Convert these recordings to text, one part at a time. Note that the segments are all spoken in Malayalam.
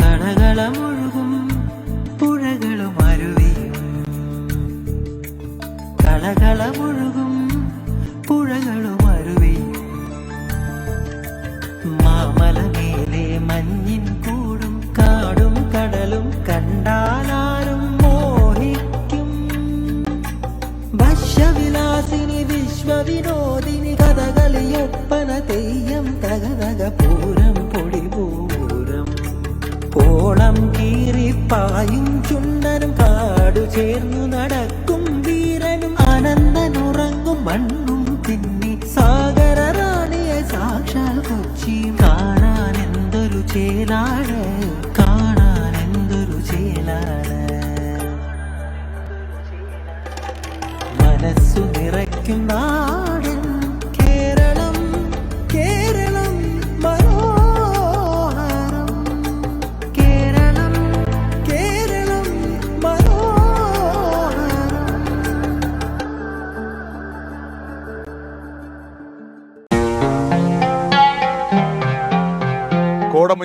கனகலம் ஒழுகும் ചേർന്നു നടക്കും വീരനും അനന്തനുറങ്ങും മണ്ണും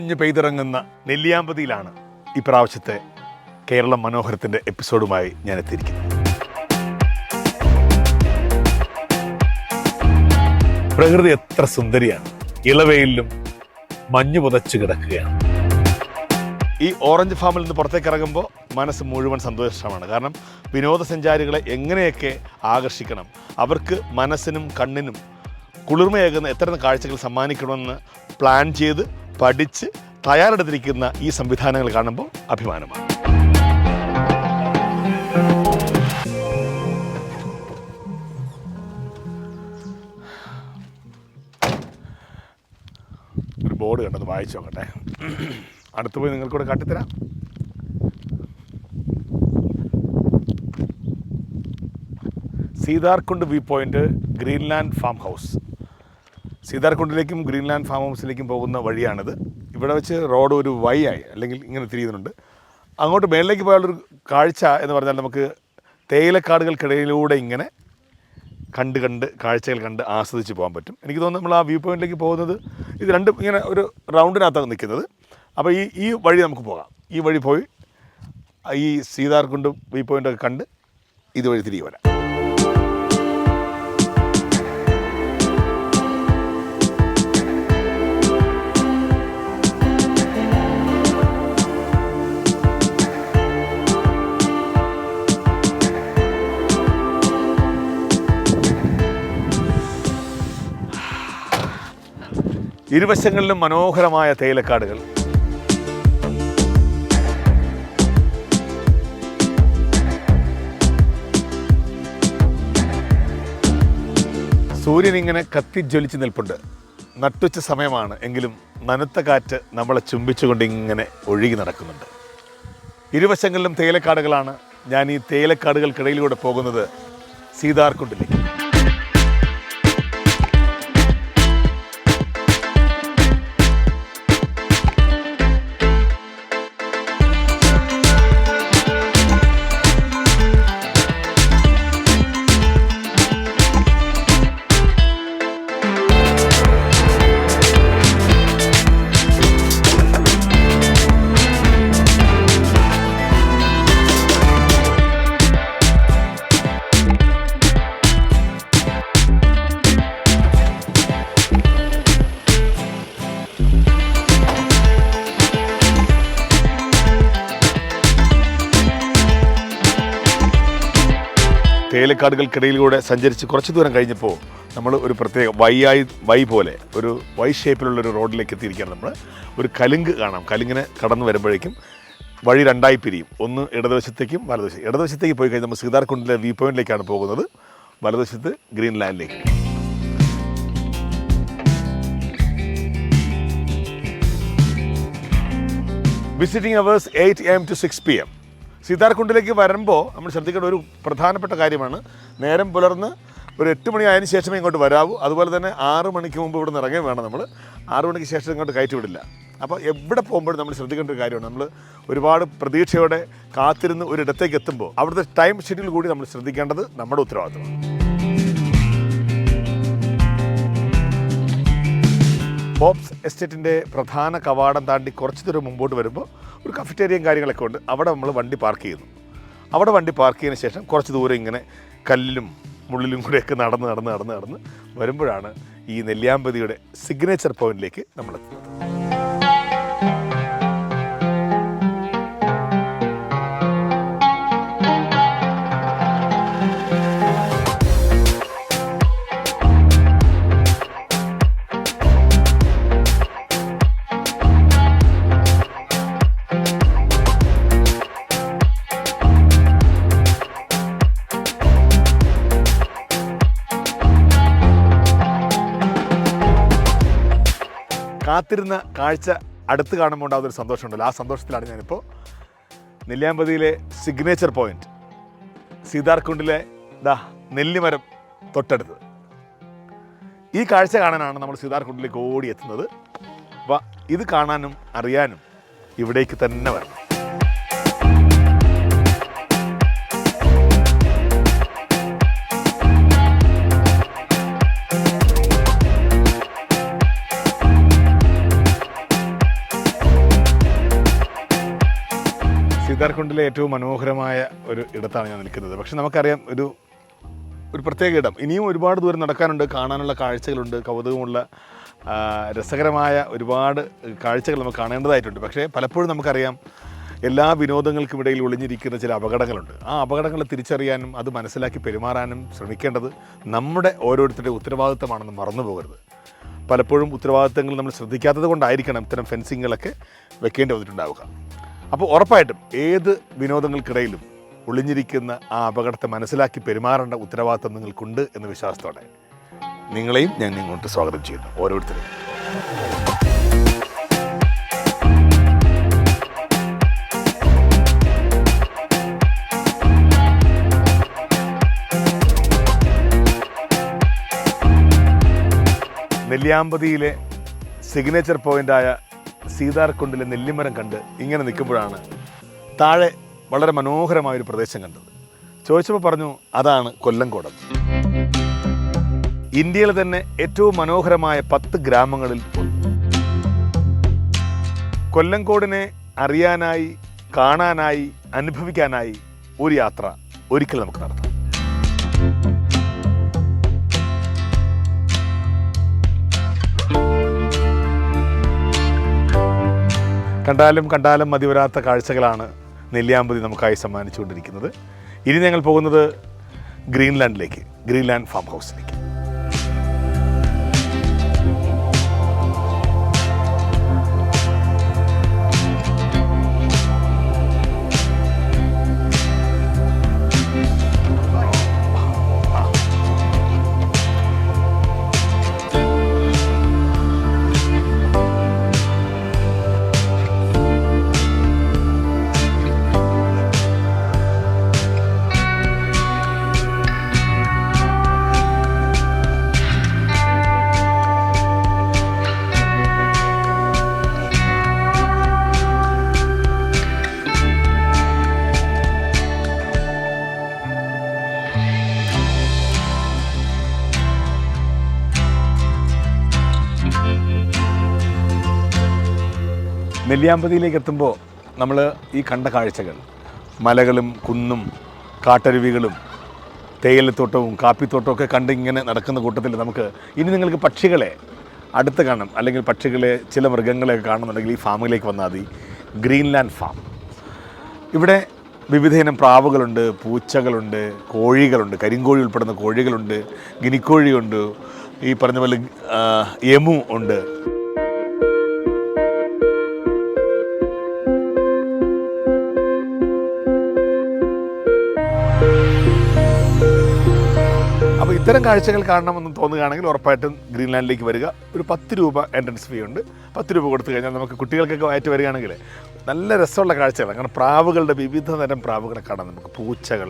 കോടമഞ്ഞ് പെയ്തിറങ്ങുന്ന നെല്ലിയാമ്പതിയിലാണ് ഇപ്രാവശ്യത്തെ കേരള മനോഹരത്തിന്റെ എപ്പിസോഡുമായി ഞാൻ എത്തിയിരിക്കുന്നത്. പ്രകൃതി എത്ര സുന്ദരിയാണ്. ഇളവയിലും മഞ്ഞു പുതച്ചു കിടക്കുകയാണ്. ഈ ഓറഞ്ച് ഫാമിൽ നിന്ന് പുറത്തേക്ക് ഇറങ്ങുമ്പോൾ മനസ്സ് മുഴുവൻ സന്തോഷമാണ്. കാരണം വിനോദസഞ്ചാരികളെ എങ്ങനെയൊക്കെ ആകർഷിക്കണം. അവർക്ക് മനസ്സിനും കണ്ണിനും കുളിർമയേകുന്ന എത്ര കാഴ്ചകൾ സമ്മാനിക്കണമെന്ന് പ്ലാൻ ചെയ്ത് പഠിച്ച് തയ്യാറെടുത്തിരിക്കുന്ന ഈ സംവിധാനങ്ങൾ കാണുമ്പോൾ അഭിമാനമാണ്. ഒരു ബോർഡ് കണ്ടത് വായിച്ചു നോക്കട്ടെ. അടുത്ത് പോയി നിങ്ങൾക്കൂടെ കാട്ടിത്തരാം. Seetharkund view point Greenland farm house. സീതാർകുണ്ടിലേക്കും Greenland farm ഹൗസിലേക്കും പോകുന്ന വഴിയാണിത്. ഇവിടെ വെച്ച് റോഡ് ഒരു വൈ ആയി അല്ലെങ്കിൽ ഇങ്ങനെ തിരിയുന്നുണ്ട്. അങ്ങോട്ട് മേളിലേക്ക് പോയാലൊരു കാഴ്ച എന്ന് പറഞ്ഞാൽ നമുക്ക് തേയിലക്കാടുകൾക്കിടയിലൂടെ ഇങ്ങനെ കണ്ട് കണ്ട് കാഴ്ചകൾ കണ്ട് ആസ്വദിച്ച് പോകാൻ പറ്റും. എനിക്ക് തോന്നുന്നു നമ്മൾ ആ വ്യൂ പോയിന്റിലേക്ക് പോകുന്നത് ഇത് രണ്ടും ഇങ്ങനെ ഒരു റൗണ്ടിനകത്താണ് നിൽക്കുന്നത്. അപ്പോൾ ഈ ഈ വഴി നമുക്ക് പോകാം. ഈ വഴി പോയി ഈ സീതാർകുണ്ടും വ്യൂ പോയിന്റൊക്കെ കണ്ട് ഇതുവഴി തിരികെ വരാം. ഇരുവശങ്ങളിലും മനോഹരമായ തേയിലക്കാടുകൾ. സൂര്യൻ ഇങ്ങനെ കത്തിജ്വലിച്ച് നിൽപ്പുണ്ട്. നട്ടുച്ച സമയമാണ് എങ്കിലും നനുത്ത കാറ്റ് നമ്മളെ ചുംബിച്ചുകൊണ്ട് ഇങ്ങനെ ഒഴുകി നടക്കുന്നുണ്ട്. ഇരുവശങ്ങളിലും തേയിലക്കാടുകളാണ്. ഞാൻ ഈ തേയിലക്കാടുകൾക്കിടയിലൂടെ പോകുന്നത് സീതാർകുണ്ടിലേക്ക്. തേയിലക്കാടുകൾക്കിടയിലൂടെ സഞ്ചരിച്ച് കുറച്ച് ദൂരം കഴിഞ്ഞപ്പോൾ നമ്മൾ ഒരു പ്രത്യേക വൈ ആയി വൈ പോലെ ഒരു വൈ ഷേപ്പിലുള്ള ഒരു റോഡിലേക്ക് എത്തിയിരിക്കുകയാണ് നമ്മൾ. ഒരു കലുങ്ക് കാണാം. കലുങ്കിനെ കടന്നു വരുമ്പോഴേക്കും വഴി രണ്ടായി പിരിയും. ഒന്ന് ഇടതുവശത്തേക്കും വലതുവശം ഇടതുവശത്തേക്ക് പോയി കഴിഞ്ഞാൽ നമ്മൾ സീതാർകുണ്ടിലെ വ്യൂ പോയിന്റിലേക്കാണ് പോകുന്നത്. വലതുവശത്ത് green ലാൻഡിലേക്ക് visiting hours eight M to six P M സീതാർകുണ്ടിലേക്ക് വരുമ്പോൾ നമ്മൾ ശ്രദ്ധിക്കേണ്ട ഒരു പ്രധാനപ്പെട്ട കാര്യമാണ്. നേരം പുലർന്ന് ഒരു എട്ട് മണി ആയതിനു ശേഷമേ ഇങ്ങോട്ട് വരാവൂ. അതുപോലെ തന്നെ ആറ് മണിക്ക് മുമ്പ് ഇവിടെ നിന്ന് ഇറങ്ങുകയും വേണം നമ്മൾ ആറ് മണിക്ക് ശേഷം ഇങ്ങോട്ട് കയറ്റി വിടില്ല. അപ്പോൾ എവിടെ പോകുമ്പോഴും നമ്മൾ ശ്രദ്ധിക്കേണ്ട ഒരു കാര്യമാണ്. നമ്മൾ ഒരുപാട് പ്രതീക്ഷയോടെ കാത്തിരുന്ന് ഒരിടത്തേക്ക് എത്തുമ്പോൾ അവിടുത്തെ ടൈം ഷെഡ്യൂൾ കൂടി നമ്മൾ ശ്രദ്ധിക്കേണ്ടത് നമ്മുടെ ഉത്തരവാദിത്തമാണ്. ബോബ്സ് എസ്റ്റേറ്റിന്റെ പ്രധാന കവാടം താണ്ടി കുറച്ച് ദൂരം മുമ്പോട്ട് വരുമ്പോൾ ഒരു കഫറ്റേറിയയും കാര്യങ്ങളൊക്കെ ഉണ്ട്. അവിടെ നമ്മൾ വണ്ടി പാർക്ക് ചെയ്യുന്നു. അവിടെ വണ്ടി പാർക്ക് ചെയ്തതിന് ശേഷം കുറച്ച് ദൂരം ഇങ്ങനെ കല്ലിലും മുള്ളിലും കൂടെയൊക്കെ നടന്ന് നടന്ന് നടന്ന് നടന്ന് വരുമ്പോഴാണ് ഈ നെല്ലിയാമ്പതിയുടെ സിഗ്നേച്ചർ പോയിന്റിലേക്ക് നമ്മൾ കാത്തിരുന്ന കാഴ്ച അടുത്ത് കാണുമ്പോൾ ഉണ്ടാകുന്ന ഉണ്ടാകുന്നൊരു സന്തോഷമുണ്ടല്ലോ. ആ സന്തോഷത്തിലാണ് ഞാനിപ്പോൾ നെല്ലിയാമ്പതിയിലെ സിഗ്നേച്ചർ പോയിന്റ് സീതാർകുണ്ടിലെ ദാ നെല്ലിമരം തൊട്ടടുത്ത്. ഈ കാഴ്ച കാണാനാണ് നമ്മൾ സീതാർകുണ്ടിലേക്ക് ഓടി എത്തുന്നത്. അപ്പോൾ ഇത് കാണാനും അറിയാനും ഇവിടേക്ക് തന്നെ വരണം. സീതാർകുണ്ടിലെ ഏറ്റവും മനോഹരമായ ഒരു ഇടത്താണ് ഞാൻ നിൽക്കുന്നത്. പക്ഷെ നമുക്കറിയാം ഒരു ഒരു പ്രത്യേക ഇടം. ഇനിയും ഒരുപാട് ദൂരം നടക്കാനുണ്ട് കാണാനുള്ള കാഴ്ചകളുണ്ട് കൗതുകമുള്ള രസകരമായ ഒരുപാട് കാഴ്ചകൾ നമുക്ക് കാണേണ്ടതായിട്ടുണ്ട്. പക്ഷേ പലപ്പോഴും നമുക്കറിയാം എല്ലാ വിനോദങ്ങൾക്കും ഇടയിൽ ഒളിഞ്ഞിരിക്കുന്ന ചില അപകടങ്ങളുണ്ട്. ആ അപകടങ്ങൾ തിരിച്ചറിയാനും അത് മനസ്സിലാക്കി പെരുമാറാനും ശ്രമിക്കേണ്ടത് നമ്മുടെ ഓരോരുത്തരുടെ ഉത്തരവാദിത്തമാണെന്ന് മറന്നു പോകരുത് പലപ്പോഴും ഉത്തരവാദിത്തങ്ങൾ നമ്മൾ ശ്രദ്ധിക്കാത്തത് കൊണ്ടായിരിക്കണം ഇത്തരം ഫെൻസിങ്ങുകളൊക്കെ വെക്കേണ്ടി വന്നിട്ടുണ്ടാവുക. അപ്പോൾ ഉറപ്പായിട്ടും ഏത് വിനോദങ്ങൾക്കിടയിലും ഒളിഞ്ഞിരിക്കുന്ന ആ അപകടത്തെ മനസ്സിലാക്കി പെരുമാറേണ്ട ഉത്തരവാദിത്തം നിങ്ങൾക്കുണ്ട് എന്ന വിശ്വാസത്തോടെ നിങ്ങളെയും ഞാൻ ഇങ്ങോട്ട് സ്വാഗതം ചെയ്യുന്നു ഓരോരുത്തരും നെല്ലിയാമ്പതിയിലെ സിഗ്നേച്ചർ പോയിന്റായ സീതാർകുണ്ടിലെ നെല്ലിമരം കണ്ട് ഇങ്ങനെ നിൽക്കുമ്പോഴാണ് താഴെ വളരെ മനോഹരമായ ഒരു പ്രദേശം കണ്ടത്. ചോദിച്ചപ്പോൾ പറഞ്ഞു അതാണ് കൊല്ലംകോടം. ഇന്ത്യയിലെ തന്നെ ഏറ്റവും മനോഹരമായ പത്ത് ഗ്രാമങ്ങളിൽ ഒന്ന്. കൊല്ലംകോടിനെ അറിയാനായി കാണാനായി അനുഭവിക്കാനായി ഒരു യാത്ര ഒരിക്കൽ നമുക്ക് നടത്താം. കണ്ടാലും കണ്ടാലും മതിവരാത്ത കാഴ്ചകളാണ് നെല്ലിയാമ്പതി നമുക്കായി സമ്മാനിച്ചുകൊണ്ടിരിക്കുന്നത്. ഇനി ഞങ്ങൾ പോകുന്നത് ഗ്രീൻലാൻഡിലേക്ക് ഗ്രീൻലാൻഡ് ഫാം ഹൗസിലേക്ക്. നെല്ലിയാമ്പതിയിലേക്ക് എത്തുമ്പോൾ നമ്മൾ ഈ കണ്ട കാഴ്ചകൾ. മലകളും കുന്നും കാട്ടരുവികളും തേയിലത്തോട്ടവും കാപ്പിത്തോട്ടവും ഒക്കെ കണ്ട് ഇങ്ങനെ നടക്കുന്ന കൂട്ടത്തിൽ നമുക്ക് ഇനി നിങ്ങൾക്ക് പക്ഷികളെ അടുത്ത് കാണണം. അല്ലെങ്കിൽ പക്ഷികളെ ചില മൃഗങ്ങളെയൊക്കെ കാണുന്നുണ്ടെങ്കിൽ ഈ ഫാമിലേക്ക് വന്നാൽ മതി. Greenland farm. ഇവിടെ വിവിധയിനം പ്രാവുകളുണ്ട് പൂച്ചകളുണ്ട് കോഴികളുണ്ട് കരിങ്കോഴി ഉൾപ്പെടുന്ന കോഴികളുണ്ട് ഗിനിക്കോഴിയുണ്ട് ഈ പറഞ്ഞ പോലെ എമു ഉണ്ട്. ഇത്തരം കാഴ്ചകൾ കാണണമെന്ന് തോന്നുകയാണെങ്കിൽ ഉറപ്പായിട്ടും ഗ്രീൻലാൻഡിലേക്ക് വരിക. ഒരു പത്ത് രൂപ എൻട്രൻസ് ഫീ ഉണ്ട്. പത്ത് രൂപ കൊടുത്തു കഴിഞ്ഞാൽ നമുക്ക് കുട്ടികൾക്കൊക്കെ ആയിട്ട് വരികയാണെങ്കിൽ നല്ല രസമുള്ള കാഴ്ചകളാണ്. കാരണം പ്രാവുകളുടെ വിവിധ തരം പ്രാവുകളെ കാണാം. നമുക്ക് പൂച്ചകൾ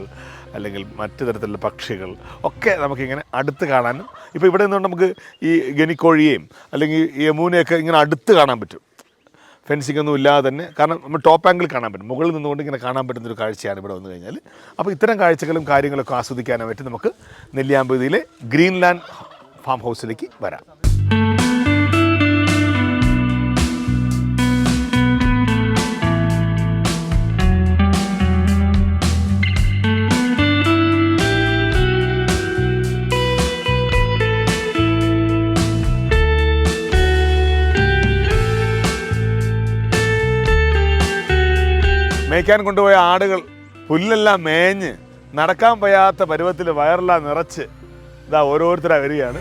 അല്ലെങ്കിൽ മറ്റു തരത്തിലുള്ള പക്ഷികൾ ഒക്കെ നമുക്കിങ്ങനെ അടുത്ത് കാണാനും ഇപ്പോൾ ഇവിടെ നിന്നുകൊണ്ട് നമുക്ക് ഈ ഗനിക്കോഴിയെയും അല്ലെങ്കിൽ യമൂനെയൊക്കെ ഇങ്ങനെ അടുത്ത് കാണാൻ പറ്റും. ഫെൻസിംഗ് ഒന്നും ഇല്ലാതെ തന്നെ. കാരണം നമ്മൾ ടോപ്പ് ആംഗിൾ കാണാൻ പറ്റും. മുകളിൽ നിന്നുകൊണ്ട് ഇങ്ങനെ കാണാൻ പറ്റുന്നൊരു കാഴ്ചയാണ് ഇവിടെ വന്നു കഴിഞ്ഞാൽ അപ്പോൾ ഇത്തരം കാഴ്ചകളും കാര്യങ്ങളൊക്കെ ആസ്വദിക്കാനായിട്ട് നമുക്ക് നെല്ലിയാമ്പതിയിലെ ഗ്രീൻലാൻഡ് ഫാം ഹൗസിലേക്ക് വരാം. മേയ്ക്കാൻ കൊണ്ടുപോയ ആടുകൾ പുല്ലെല്ലാം മേഞ്ഞ് നടക്കാൻ വയ്യാത്ത പരുവത്തിൽ വയറെല്ലാം നിറച്ച് ഇതാ ഓരോരുത്തരാ വരികയാണ്.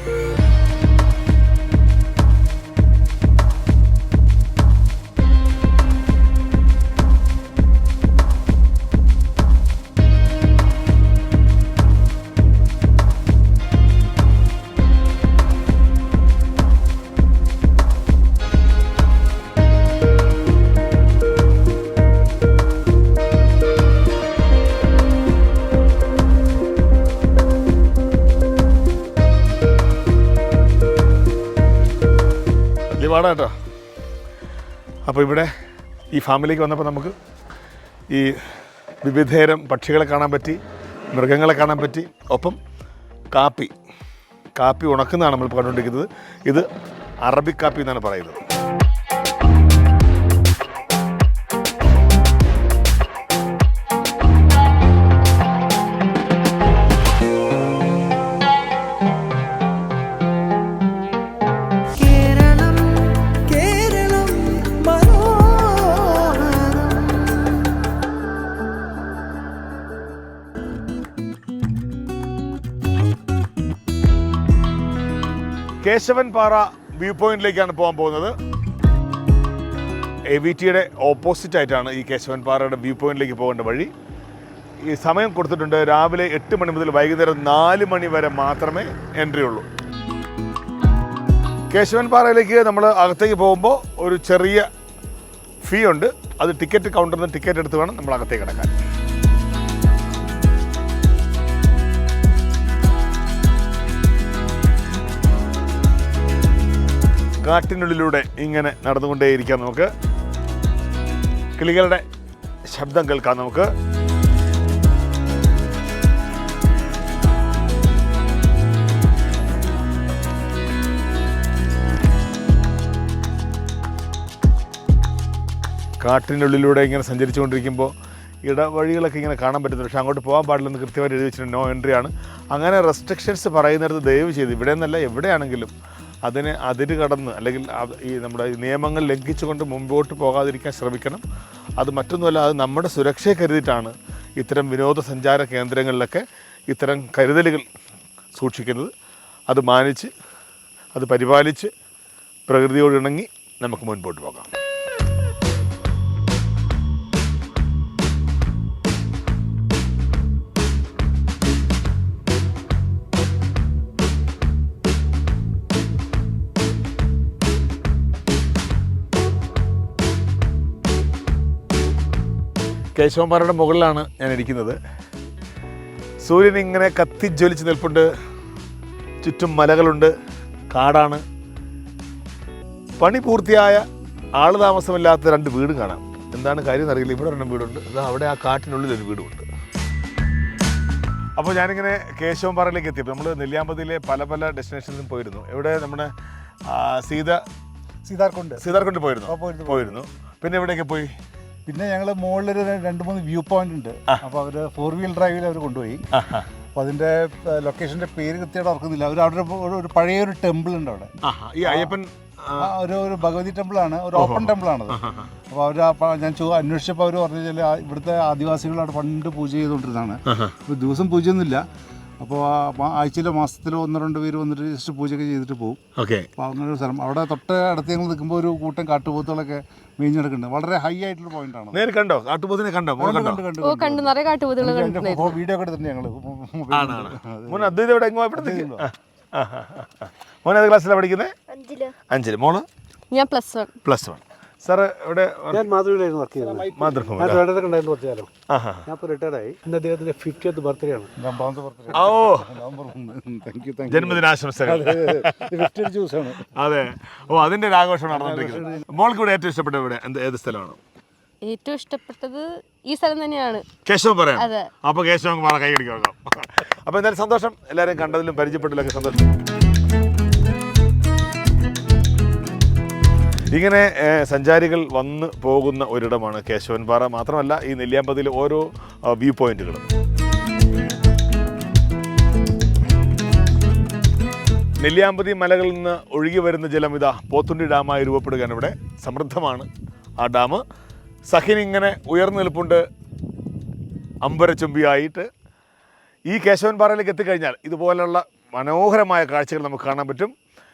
അപ്പോൾ ഇവിടെ ഈ ഫാമിലേക്ക് വന്നപ്പോൾ നമുക്ക് ഈ വിവിധതരം പക്ഷികളെ കാണാൻ പറ്റി മൃഗങ്ങളെ കാണാൻ പറ്റി. ഒപ്പം കാപ്പി കാപ്പി ഉണക്കുന്നതാണ് നമ്മൾ കണ്ടുകൊണ്ടിരിക്കുന്നത്. ഇത് അറബിക് കാപ്പി എന്നാണ് പറയുന്നത്. കേശവൻ പാറ വ്യൂ പോയിന്റിലേക്കാണ് പോകാൻ പോകുന്നത്. എ വി ടിയുടെ ഓപ്പോസിറ്റ് ആയിട്ടാണ് ഈ കേശവൻ പാറയുടെ വ്യൂ പോയിന്റിലേക്ക് പോകേണ്ട വഴി. ഈ സമയം കൊടുത്തിട്ടുണ്ട് രാവിലെ എട്ട് മണി മുതൽ വൈകുന്നേരം നാല് മണി വരെ മാത്രമേ എൻട്രി ഉള്ളൂ. കേശവൻ പാറയിലേക്ക് നമ്മൾ അകത്തേക്ക് പോകുമ്പോൾ ഒരു ചെറിയ ഫീ ഉണ്ട്. അത് ടിക്കറ്റ് കൗണ്ടറിൽ നിന്ന് ടിക്കറ്റ് എടുത്ത് വേണം നമ്മൾ അകത്തേക്ക് കിടക്കാൻ. കാട്ടിനുള്ളിലൂടെ ഇങ്ങനെ നടന്നുകൊണ്ടേയിരിക്കാം നമുക്ക്. കിളികളുടെ ശബ്ദം കേൾക്കാം നമുക്ക്. കാട്ടിനുള്ളിലൂടെ ഇങ്ങനെ സഞ്ചരിച്ചുകൊണ്ടിരിക്കുമ്പോൾ ഇടവഴികളൊക്കെ ഇങ്ങനെ കാണാൻ പറ്റുന്നു പക്ഷേ അങ്ങോട്ട് പോകാൻ പാടില്ലെന്ന് കൃത്യമായിട്ട് എഴുതി വെച്ചിട്ടുണ്ട് നോ എൻട്രി ആണ്. അങ്ങനെ റെസ്ട്രിക്ഷൻസ് പറയുന്നിടത്ത് ദയവ് ചെയ്ത് ഇവിടെ നിന്നല്ല എവിടെയാണെങ്കിലും അതിന് അതിര് കടന്ന് അല്ലെങ്കിൽ ഈ നമ്മുടെ നിയമങ്ങൾ ലംഘിച്ചുകൊണ്ട് മുമ്പോട്ട് പോകാതിരിക്കാൻ ശ്രമിക്കണം. അത് മറ്റൊന്നുമല്ല അത് നമ്മുടെ സുരക്ഷയെ കരുതിയിട്ടാണ് ഇത്തരം വിനോദസഞ്ചാര കേന്ദ്രങ്ങളിലൊക്കെ ഇത്തരം കരുതലുകൾ സൂക്ഷിക്കുന്നത്. അത് മാനിച്ച് അത് പരിപാലിച്ച് പ്രകൃതിയോട് ഇണങ്ങി നമുക്ക് മുൻപോട്ട് പോകാം. കേശവന്മാരുടെ മുകളിലാണ് ഞാൻ ഇരിക്കുന്നത് സൂര്യൻ ഇങ്ങനെ കത്തിജ്വലിച്ച് നിൽപ്പുണ്ട്. ചുറ്റും മലകളുണ്ട്. കാടാണ്. പണി പൂർത്തിയായ ആൾ താമസമില്ലാത്ത രണ്ട് വീടും കാണാം. എന്താണ് കാര്യം എന്നറിയില്ല. ഇവിടെ രണ്ട് വീടുണ്ട്. അത് അവിടെ ആ കാട്ടിനുള്ളിൽ ഒരു വീടുമുണ്ട്. അപ്പോൾ ഞാനിങ്ങനെ കേശവൻപാറയിലേക്ക് എത്തിയപ്പോൾ നമ്മൾ നെല്ലിയാമ്പതിയിലെ പല പല ഡെസ്റ്റിനേഷനിലും പോയിരുന്നു. ഇവിടെ നമ്മുടെ സീത സീതാർക്കുണ്ട്. സീതാർക്കുണ്ട് പോയിരുന്നു, പോയിരുന്നു. പിന്നെ എവിടെയൊക്കെ പോയി? പിന്നെ ഞങ്ങൾ മുകളിലൊരു രണ്ട് മൂന്ന് വ്യൂ പോയിന്റ് ഉണ്ട്. അപ്പോൾ അവർ ഫോർ വീൽ ഡ്രൈവിൽ അവർ കൊണ്ടുപോയി. അപ്പൊ അപ്പോൾ അതിന്റെ ലൊക്കേഷന്റെ പേര് കൃത്യമായിട്ട് ഓർക്കുന്നില്ല. അവർ അവിടെ ഒരു- ഒരു പഴയ ഒരു ടെമ്പിൾ ഉണ്ട് അവിടെ. ആഹാ. ഈ അയ്യപ്പൻ ആ, ഒരു ഒരു ഭഗവതി ടെമ്പിൾ ആണ്. ഒരു ഓപ്പൺ ടെമ്പിൾ ആണ് അപ്പോൾ അവർ ഞാൻ ചോ അന്വേഷിച്ചപ്പോൾ അവർ പറഞ്ഞു വെച്ചാൽ ഇവിടുത്തെ ആദിവാസികൾ അവിടെ പണ്ട് പൂജ ചെയ്തുകൊണ്ടിരുന്നതാണ്. ദിവസം പൂജയൊന്നുമില്ല. അപ്പോൾ ആഴ്ചയിലോ മാസത്തിലോ ഒന്ന് രണ്ട് പേര് വന്നിട്ട് ജസ്റ്റ് പൂജയൊക്കെ ചെയ്തിട്ട് പോകും ഓക്കെ. അപ്പോൾ അങ്ങനെ ഒരു സ്ഥലം. അവിടെ തൊട്ട് അടുത്ത് ഞങ്ങൾ നിൽക്കുമ്പോൾ ഒരു കൂട്ടം കാട്ടുപോത്തുകളൊക്കെ മേഞ്ഞെടുക്കുന്നുണ്ട് വളരെ ഹൈ ആയിട്ടുള്ള പോയിന്റ് ആണ്. നേരെ കണ്ടോ? കാട്ടുപോത്തിനെ കണ്ടോ? കണ്ടു കണ്ടോ? കണ്ട് ഓ കണ്ടു. നിറയെ കാട്ടുപോത്തുകൾ കണ്ടു വീഡിയോ ഒക്കെ എടുത്തിട്ടുണ്ട് ഞങ്ങൾ മോൻ അദ്വൈത് ഇവിടെ. മോൻ ഏത് ക്ലാസ്സിലാണ് പഠിക്കുന്നത് അഞ്ചിൽ. അഞ്ചിൽ. മോൾ? ഞാൻ plus one plus one sir ഇവിടെ ഞാൻ മാതൃഭൂമിയിലായിരുന്നു വർക്ക് ചെയ്യുന്നത്. മാതൃഭൂമി. ഞാൻ ട്രിവാൻഡ്രത്തൊക്കെ ഉണ്ടായിരുന്നു കുറച്ച് കാലം. ഞാൻ ഇപ്പോൾ റിട്ടയർഡായി ഇന്ന് അദ്ദേഹത്തിന്റെ ഫിഫ്റ്റിയത്ത് ബർത്ത്ഡേ ആണ്. ഓ. ജന്മദിനാശംസകൾ. ജ്യൂസാണ് അതെ ഓ അതിന്റെ ഒരു ആഘോഷം നടന്നുകൊണ്ടിരിക്കുന്നത് മോൾക്ക് ഇവിടെ ഏറ്റവും ഇഷ്ടപ്പെട്ട ഇവിടെ എന്ത് ഏത് സ്ഥലമാണ്? ഏറ്റവും ഇഷ്ടപ്പെട്ടത് ഈ സ്ഥലം തന്നെയാണ്. കേശവൻ പറയാം. അപ്പൊ കേശവൻ കൈ അടിക്കാം അപ്പൊ എന്തായാലും സന്തോഷം. എല്ലാവരും കണ്ടതിലും പരിചയപ്പെട്ടതിലൊക്കെ സന്തോഷം. ഇങ്ങനെ സഞ്ചാരികൾ വന്ന് പോകുന്ന ഒരിടമാണ് കേശവൻ പാറ മാത്രമല്ല ഈ നെല്ലിയാമ്പതിയിലെ ഓരോ വ്യൂ പോയിന്റുകളും. നെല്ലിയാമ്പതി മലകളിൽ നിന്ന് ഒഴുകി വരുന്ന ജലം ഇതാ പോത്തുണ്ടി ഡാമായി രൂപപ്പെടുകയാണ് ഇവിടെ. സമൃദ്ധമാണ് ആ ഡാം. സഹിൻ ഇങ്ങനെ ഉയർന്നു നിൽപ്പുണ്ട്. അമ്പരച്ചുംബിയായിട്ട് ഈ കേശവൻ പാറയിലേക്ക് എത്തിക്കഴിഞ്ഞാൽ ഇതുപോലുള്ള മനോഹരമായ കാഴ്ചകൾ നമുക്ക് കാണാൻ പറ്റും.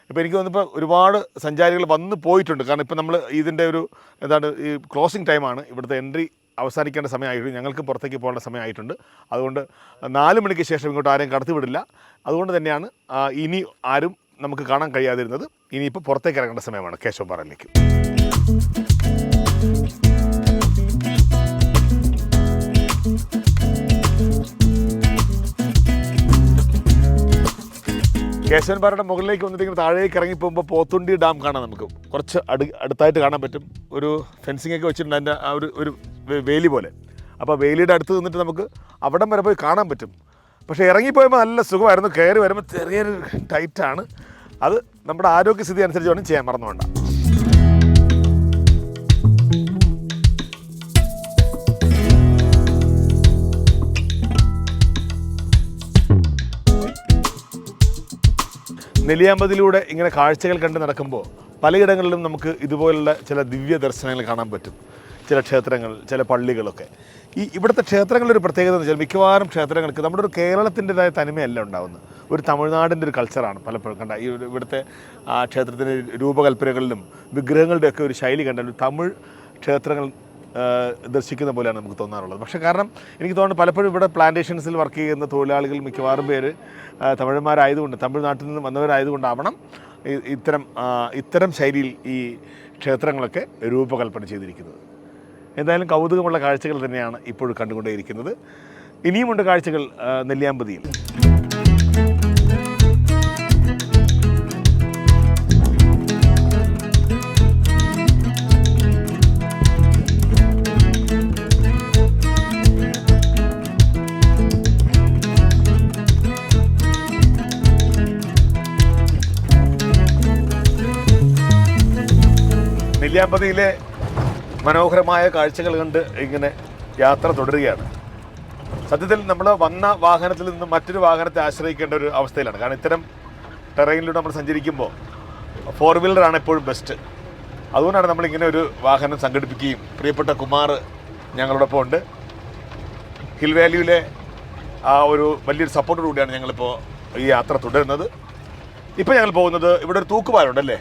ഇപ്പോൾ എനിക്ക് തോന്നുന്നിപ്പോൾ ഒരുപാട് സഞ്ചാരികൾ വന്ന് പോയിട്ടുണ്ട്. കാരണം ഇപ്പോൾ നമ്മൾ ഇതിന്റെ ഒരു എന്താണ് ഈ ക്ലോസിംഗ് ടൈമാണ് ഇവിടുത്തെ എൻട്രി അവസാനിക്കേണ്ട സമയമായിട്ടുണ്ട് ഞങ്ങൾക്ക് പുറത്തേക്ക് പോകേണ്ട സമയമായിട്ടുണ്ട്. അതുകൊണ്ട് നാല് മണിക്ക് ശേഷം ഇങ്ങോട്ട് ആരെയും കടത്തിവിടില്ല. അതുകൊണ്ട് തന്നെയാണ് ഇനി ആരും നമുക്ക് കാണാൻ കഴിയാതിരുന്നത്. ഇനിയിപ്പോൾ പുറത്തേക്ക് ഇറങ്ങേണ്ട സമയമാണ് കേശവൻ പാറയിലേക്ക്. കേശവൻപാറയുടെ മുകളിലേക്ക് വന്നിട്ട് താഴേക്ക് ഇറങ്ങി പോകുമ്പോൾ പോത്തുണ്ടി ഡാം കാണാം നമുക്ക്. കുറച്ച് അടു അടുത്തായിട്ട് കാണാൻ പറ്റും. ഒരു ഫെൻസിങ് ഒക്കെ വെച്ചിട്ടുണ്ട് അതിന്റെ ആ ഒരു ഒരു വേലി പോലെ. അപ്പോൾ വേലിയുടെ അടുത്ത് നിന്നിട്ട് നമുക്ക് അവിടം വരെ പോയി കാണാൻ പറ്റും. പക്ഷേ ഇറങ്ങിപ്പോയപ്പോൾ നല്ല സുഖമായിരുന്നു. കയറി വരുമ്പോൾ ചെറിയൊരു ടൈറ്റാണ് അത് നമ്മുടെ ആരോഗ്യസ്ഥിതി അനുസരിച്ച് വേണം ചെയ്യാൻ. മറന്നു നെല്ലിയാമ്പതിലൂടെ ഇങ്ങനെ കാഴ്ചകൾ കണ്ട് നടക്കുമ്പോൾ പലയിടങ്ങളിലും നമുക്ക് ഇതുപോലുള്ള ചില ദിവ്യ ദർശനങ്ങൾ കാണാൻ പറ്റും. ചില ക്ഷേത്രങ്ങൾ ചില പള്ളികളൊക്കെ. ഈ ഇവിടുത്തെ ക്ഷേത്രങ്ങളുടെ ഒരു പ്രത്യേകത എന്ന് വെച്ചാൽ മിക്കവാറും ക്ഷേത്രങ്ങൾക്ക് നമ്മുടെ ഒരു കേരളത്തിന്റെതായ തനിമയല്ല ഉണ്ടാകുന്നത് ഒരു തമിഴ്നാടിന്റെ ഒരു കൾച്ചറാണ് പലപ്പോഴും. കണ്ട ഈ ഇവിടുത്തെ ആ ക്ഷേത്രത്തിന്റെ രൂപകൽപ്പനകളിലും വിഗ്രഹങ്ങളുടെയൊക്കെ ഒരു ശൈലി കണ്ടാൽ ഒരു തമിഴ് ക്ഷേത്രങ്ങൾ ദർശിക്കുന്ന പോലെയാണ് നമുക്ക് തോന്നാറുള്ളത്. പക്ഷേ കാരണം എനിക്ക് തോന്നുന്നു പലപ്പോഴും ഇവിടെ പ്ലാന്റേഷൻസിൽ വർക്ക് ചെയ്യുന്ന തൊഴിലാളികൾ മിക്കവാറും പേര് തമിഴന്മാരായതുകൊണ്ട് തമിഴ്നാട്ടിൽ നിന്ന് വന്നവരായതുകൊണ്ടാവണം ഇത്തരം ഇത്തരം ശൈലിയിൽ ഈ ക്ഷേത്രങ്ങളൊക്കെ രൂപകൽപ്പന ചെയ്തിരിക്കുന്നത്. എന്തായാലും കൗതുകമുള്ള കാഴ്ചകൾ തന്നെയാണ് ഇപ്പോഴും കണ്ടുകൊണ്ടേയിരിക്കുന്നത്. ഇനിയുമുണ്ട് കാഴ്ചകൾ നെല്ലിയാമ്പതിയിൽ. നെല്ലിയാമ്പതിയിലെ മനോഹരമായ കാഴ്ചകൾ കണ്ട് ഇങ്ങനെ യാത്ര തുടരുകയാണ്. സത്യത്തിൽ നമ്മൾ വന്ന വാഹനത്തിൽ നിന്ന് മറ്റൊരു വാഹനത്തെ ആശ്രയിക്കേണ്ട ഒരു അവസ്ഥയിലാണ്. കാരണം ഇത്തരം ടെറൈനിലൂടെ നമ്മൾ സഞ്ചരിക്കുമ്പോൾ ഫോർ വീലറാണ് എപ്പോഴും ബെസ്റ്റ് അതുകൊണ്ടാണ് നമ്മളിങ്ങനെ ഒരു വാഹനം സംഘടിപ്പിക്കുകയും പ്രിയപ്പെട്ട കുമാർ ഞങ്ങളോടൊപ്പം ഉണ്ട്. ഹിൽ വാല്യൂവിലെ ആ ഒരു വലിയൊരു സപ്പോർട്ടോടുകൂടിയാണ് ഞങ്ങളിപ്പോൾ ഈ യാത്ര തുടരുന്നത്. ഇപ്പോൾ ഞങ്ങൾ പോകുന്നത് ഇവിടെ ഒരു തൂക്കുപാലുണ്ടല്ലേ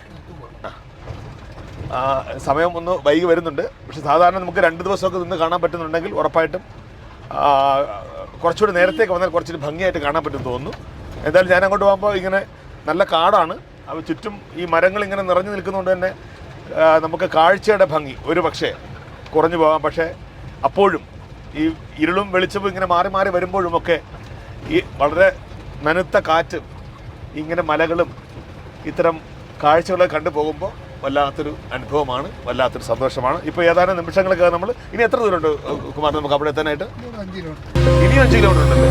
സമയം ഒന്ന് വൈകി വരുന്നുണ്ട്. പക്ഷെ സാധാരണ നമുക്ക് രണ്ട് ദിവസമൊക്കെ നിന്ന് കാണാൻ പറ്റുന്നുണ്ടെങ്കിൽ ഉറപ്പായിട്ടും കുറച്ചുകൂടി നേരത്തേക്ക് വന്നാൽ കുറച്ചുകൂടി ഭംഗിയായിട്ട് കാണാൻ പറ്റും തോന്നുന്നു. എന്തായാലും ഞാൻ അങ്ങോട്ട് പോകുമ്പോൾ ഇങ്ങനെ നല്ല കാടാണ്. അത് ചുറ്റും ഈ മരങ്ങൾ ഇങ്ങനെ നിറഞ്ഞു നിൽക്കുന്നതുകൊണ്ട് തന്നെ നമുക്ക് കാഴ്ചയുടെ ഭംഗി ഒരു പക്ഷേ കുറഞ്ഞു പോകാം. പക്ഷേ അപ്പോഴും ഈ ഇരുളും വെളിച്ചവും ഇങ്ങനെ മാറി മാറി വരുമ്പോഴുമൊക്കെ ഈ വളരെ നനുത്ത കാറ്റും ഇങ്ങനെ മലകളും ഇത്തരം കാഴ്ചകളെ കണ്ടു പോകുമ്പോൾ വല്ലാത്തൊരു അനുഭവമാണ് വല്ലാത്തൊരു സന്തോഷമാണ്. ഇപ്പോൾ ഏതാനും നിമിഷങ്ങളൊക്കെ നമ്മൾ ഇനി എത്ര ദൂരമുണ്ട് കുമാർ നമുക്ക് അവിടെ എത്താനായിട്ട്? ഇനി അഞ്ച് കിലോമീറ്റർ ഉണ്ടല്ലേ?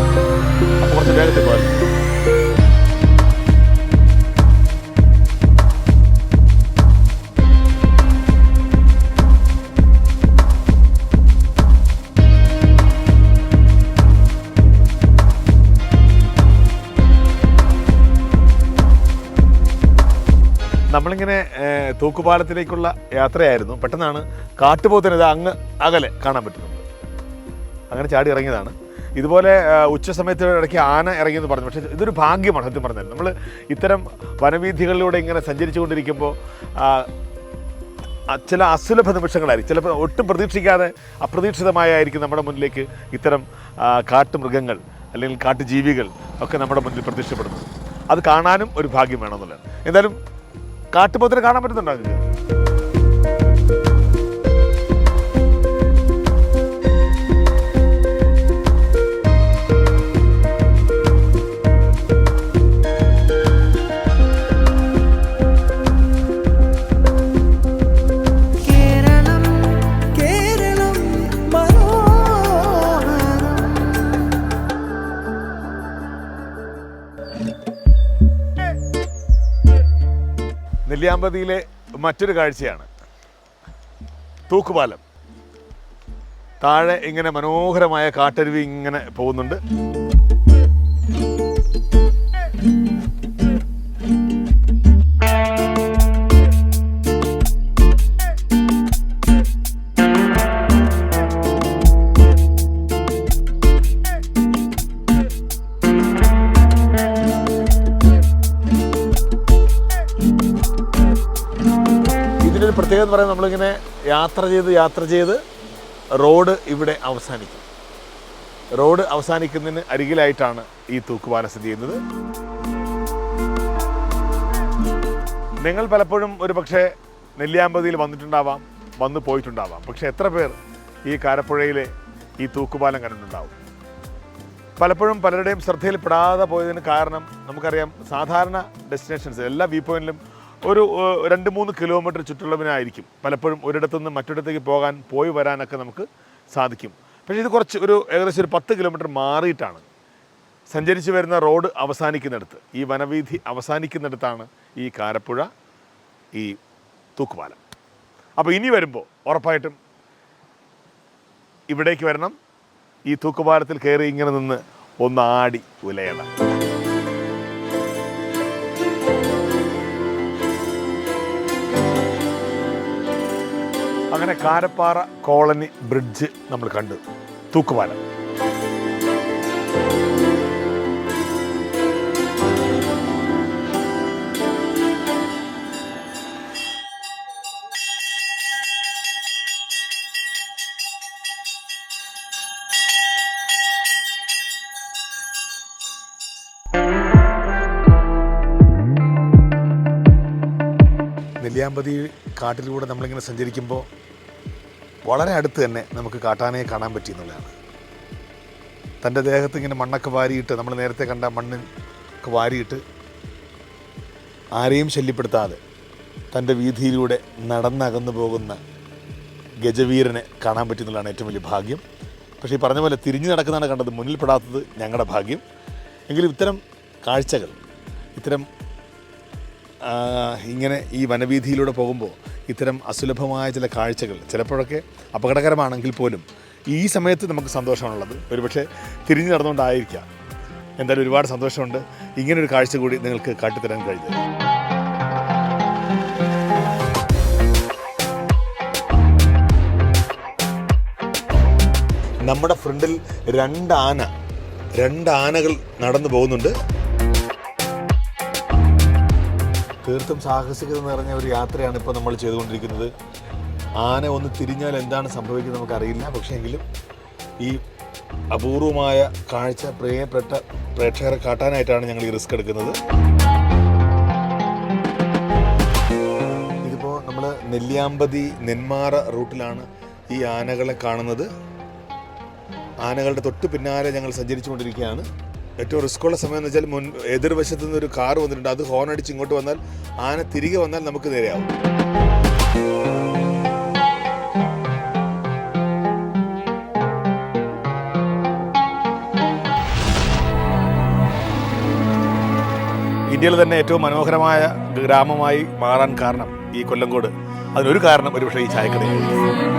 കുറച്ച് വേഗത്തിൽ പോകാൻ നമ്മളിങ്ങനെ തൂക്കുപാലത്തിലേക്കുള്ള യാത്രയായിരുന്നു. പെട്ടെന്നാണ് കാട്ടുപോത്തിന് ഇത് അങ്ങ് അകലെ കാണാൻ പറ്റുന്നത്. അങ്ങനെ ചാടി ഇറങ്ങിയതാണ്. ഇതുപോലെ ഉച്ച സമയത്ത് ഇടയ്ക്ക് ആന ഇറങ്ങിയെന്ന് പറഞ്ഞു. പക്ഷേ ഇതൊരു ഭാഗ്യമാണ് സത്യം പറഞ്ഞാൽ. നമ്മൾ ഇത്തരം വനവീഥികളിലൂടെ ഇങ്ങനെ സഞ്ചരിച്ചു കൊണ്ടിരിക്കുമ്പോൾ ചില അസുലഭ നിമിഷങ്ങളായിരിക്കും. ചിലപ്പോൾ ഒട്ടും പ്രതീക്ഷിക്കാതെ അപ്രതീക്ഷിതമായിരിക്കും നമ്മുടെ മുന്നിലേക്ക് ഇത്തരം കാട്ടുമൃഗങ്ങൾ അല്ലെങ്കിൽ കാട്ടുജീവികൾ ഒക്കെ നമ്മുടെ മുന്നിൽ പ്രത്യക്ഷപ്പെടുന്നത്. അത് കാണാനും ഒരു ഭാഗ്യം വേണമെന്നുള്ളത്. എന്തായാലും കാട്ടുപോത്തിനെ കാണാൻ പറ്റുന്നുണ്ടോ? നിങ്ങൾക്ക് നെല്ലിയാമ്പതിയിലെ മറ്റൊരു കാഴ്ചയാണ്. തൂക്കുപാലം. താഴെ ഇങ്ങനെ മനോഹരമായ കാട്ടരുവി ഇങ്ങനെ പോകുന്നുണ്ട്. എന്ന് പറയുന്നത് നമ്മളിങ്ങനെ യാത്ര ചെയ്ത് യാത്ര ചെയ്ത് റോഡ് ഇവിടെ അവസാനിക്കും. റോഡ് അവസാനിക്കുന്നതിന് അരികിലായിട്ടാണ് ഈ തൂക്കുപാലം സ്ഥിതി ചെയ്യുന്നത്. നിങ്ങൾ പലപ്പോഴും ഒരു പക്ഷേ നെല്ലിയാമ്പതിയിൽ വന്നിട്ടുണ്ടാവാം വന്നു പോയിട്ടുണ്ടാവാം. പക്ഷെ എത്ര പേർ ഈ കാരപ്പുഴയിലെ ഈ തൂക്കുപാലം കണ്ടിട്ടുണ്ടാവും? പലപ്പോഴും പലരുടെയും ശ്രദ്ധയിൽപ്പെടാതെ പോയതിന് കാരണം നമുക്കറിയാം സാധാരണ ഡെസ്റ്റിനേഷൻസ് എല്ലാ വ്യൂ പോയിന്റിലും ഒരു രണ്ട് മൂന്ന് കിലോമീറ്റർ ചുറ്റുള്ളവനായിരിക്കും. പലപ്പോഴും ഒരിടത്തു നിന്ന് മറ്റൊരിടത്തേക്ക് പോകാൻ പോയി വരാനൊക്കെ നമുക്ക് സാധിക്കും. പക്ഷേ ഇത് കുറച്ച് ഒരു ഏകദേശം ഒരു പത്ത് കിലോമീറ്റർ മാറിയിട്ടാണ്. സഞ്ചരിച്ചു വരുന്ന റോഡ് അവസാനിക്കുന്നിടത്ത്. ഈ വനവീഥി അവസാനിക്കുന്നിടത്താണ് ഈ കാരപ്പുഴ ഈ തൂക്കുപാലം. അപ്പോൾ ഇനി വരുമ്പോൾ ഉറപ്പായിട്ടും ഇവിടേക്ക് വരണം. ഈ തൂക്കുപാലത്തിൽ കയറി ഇങ്ങനെ നിന്ന് ഒന്ന് ആടി ഉലയണം. അങ്ങനെ കാരപ്പാറ കോളനി ബ്രിഡ്ജ് നമ്മൾ കണ്ടു. തൂക്കുപാലം. നെല്ലിയാമ്പതി കാട്ടിലൂടെ നമ്മളിങ്ങനെ സഞ്ചരിക്കുമ്പോൾ വളരെ അടുത്ത് തന്നെ നമുക്ക് കാട്ടാനയെ കാണാൻ പറ്റി എന്നുള്ളതാണ്. തന്റെ ദേഹത്ത് ഇങ്ങനെ മണ്ണൊക്കെ വാരിയിട്ട് നമ്മൾ നേരത്തെ കണ്ട മണ്ണിൽ ഒക്കെ വാരിയിട്ട് ആരെയും ശല്യപ്പെടുത്താതെ തന്റെ വീതിയിലൂടെ നടന്നകന്നു പോകുന്ന ഗജവീരനെ കാണാൻ പറ്റുന്നതാണ് ഏറ്റവും വലിയ ഭാഗ്യം. പക്ഷേ ഈ പറഞ്ഞ പോലെ തിരിഞ്ഞു നടക്കുന്നതാണ് കണ്ടത് മുന്നിൽപ്പെടാത്തത് ഞങ്ങളുടെ ഭാഗ്യം. എങ്കിലും ഇത്തരം കാഴ്ചകൾ ഇത്തരം ഇങ്ങനെ ഈ വനവീതിയിലൂടെ പോകുമ്പോൾ ഇത്തരം അസുലഭമായ ചില കാഴ്ചകൾ ചിലപ്പോഴൊക്കെ അപകടകരമാണെങ്കിൽ പോലും ഈ സമയത്ത് നമുക്ക് സന്തോഷമാണുള്ളത്. ഒരുപക്ഷെ തിരിഞ്ഞു നടന്നുകൊണ്ടായിരിക്കാം. എന്തായാലും ഒരുപാട് സന്തോഷമുണ്ട്. ഇങ്ങനൊരു കാഴ്ച കൂടി നിങ്ങൾക്ക് കാട്ടിത്തരാൻ കഴിഞ്ഞത്. നമ്മുടെ ഫ്രണ്ടിൽ രണ്ട് ആന രണ്ട് ആനകൾ നടന്നു പോകുന്നുണ്ട്. തീർത്തും സാഹസികത നിറഞ്ഞ ഒരു യാത്രയാണ് ഇപ്പോൾ നമ്മൾ ചെയ്തുകൊണ്ടിരിക്കുന്നത്. ആന ഒന്ന് തിരിഞ്ഞാൽ എന്താണ് സംഭവിക്കുന്നത് നമുക്കറിയില്ല. പക്ഷേ എങ്കിലും ഈ അപൂർവമായ കാഴ്ച പ്രിയപ്പെട്ട പ്രേക്ഷകരെ കാട്ടാനായിട്ടാണ് ഞങ്ങൾ ഈ റിസ്ക് എടുക്കുന്നത്. ഇതിപ്പോൾ നമ്മൾ നെല്ലിയാമ്പതി നെന്മാറ റൂട്ടിലാണ് ഈ ആനകളെ കാണുന്നത്. ആനകളുടെ തൊട്ട് പിന്നാലെ ഞങ്ങൾ സഞ്ചരിച്ചുകൊണ്ടിരിക്കുകയാണ്. ഏറ്റവും റിസ്ക്കുള്ള സമയം എന്ന് വെച്ചാൽ മുൻ എതിർവശത്ത് നിന്ന് ഒരു കാർ വന്നിട്ടുണ്ട്. അത് ഹോൺ അടിച്ച് ഇങ്ങോട്ട് വന്നാൽ ആന തിരികെ വന്നാൽ നമുക്ക് നേരെയാവും. ഇന്ത്യയിൽ തന്നെ ഏറ്റവും മനോഹരമായ ഗ്രാമമായി മാറാൻ കാരണം ഈ കൊല്ലംകോട്. അതിനൊരു കാരണം ഒരുപക്ഷെ ഈ ചായക്കടയായിരിക്കും.